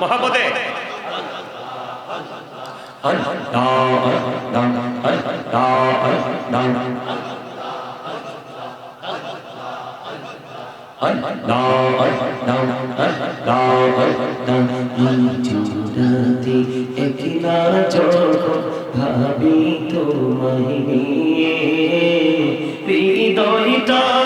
মহাপদে। একলা যখন ভাবি তোমায় নিয়ে। হৃদয়টাকে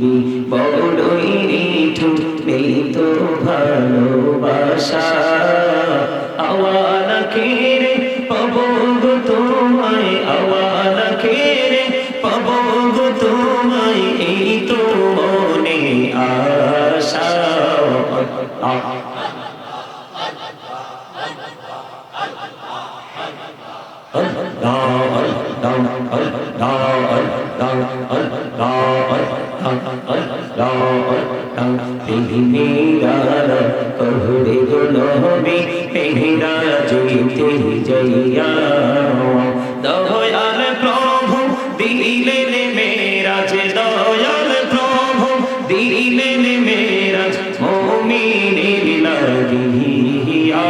দয়াল প্রভু দিলেন মেরাজ দয়াল প্রভু দিলেন মেরাজ মোমিনের লাগিয়া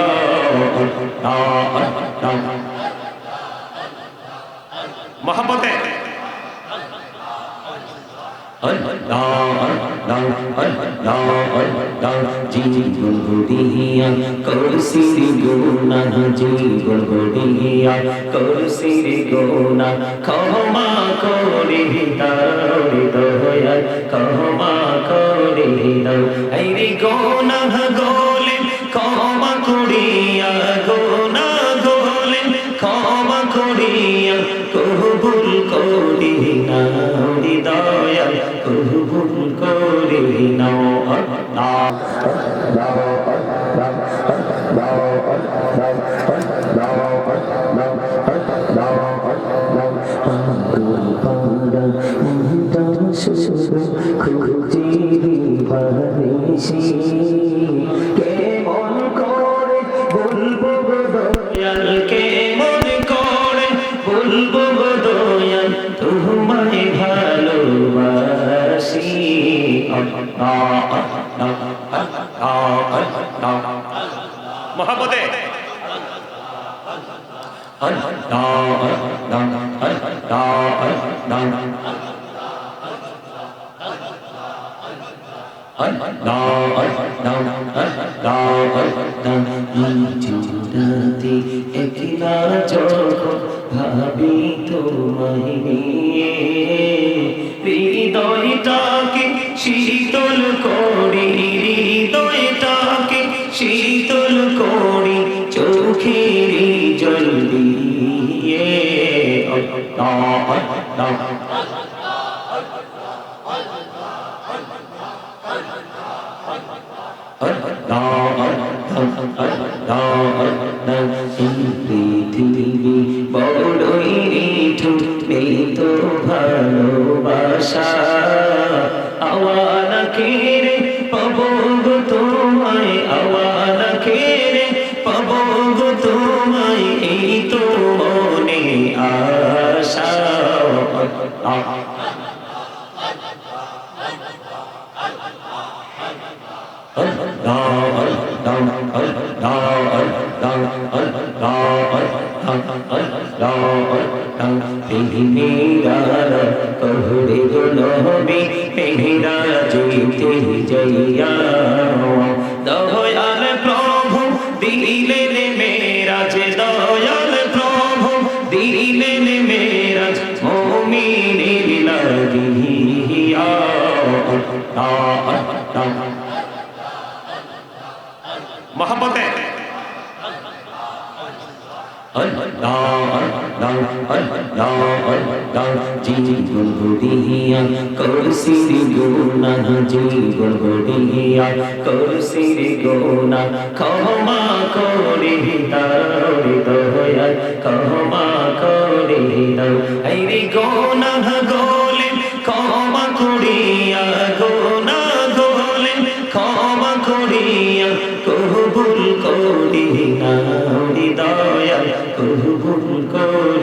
মহাপদে জীবন গড়িয়া করসিরি গোনা জীবন গড়িয়া করসিরি গোনা ক্ষমা করে দাও করিয়া কবুল করি নাও কেমন মহাপদে চিন্তাতে পৃথিবী বড়ই নেই তো ভালোবাসা আওয়ালা গুলবি পেহিরা জয়তে জয়া محبت ہے জীবন গড়িয়া করসির গোনা জীবন গড়িয়া করসির গোনা ক্ষমা করে দয়াল ক্ষমা করে দয়াল